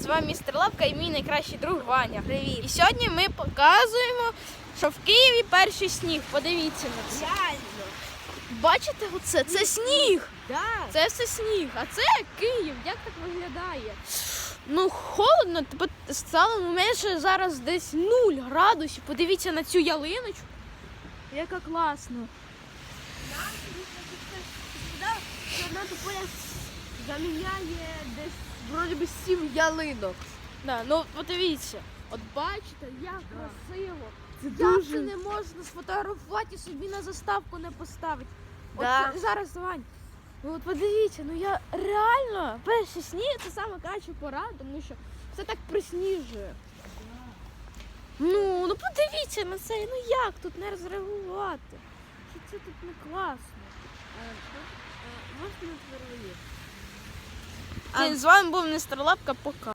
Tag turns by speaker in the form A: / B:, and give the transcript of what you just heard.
A: З вами містер Лапка і мій найкращий друг Ваня.
B: Привіт.
A: І сьогодні ми показуємо, що в Києві перший сніг. Подивіться на це.
B: Реально.
A: Бачите оце? Це сніг.
B: Да.
A: Це все сніг. А це Київ. Як так виглядає? Ну, холодно, типу, стало ну, менше зараз десь 0 градусів. Подивіться на цю ялиночку. Яка класно.
B: Чорнота поля заміняє десь вроді би сім ялинок.
A: Да, ну подивіться. От бачите, як
B: Да.
A: красиво.
B: Це
A: Як
B: дуже-
A: це не можна сфотографувати і собі на заставку не поставити?
B: Да.
A: От зараз, Вань, ну от подивіться, ну я реально перший сніг це саме краща пора, тому що все так присніжує. Ну, ну подивіться на це, ну як тут не розреагувати? Що це тут не класно?
B: Можна впервые?
A: З вами був Містер Лапка, пока.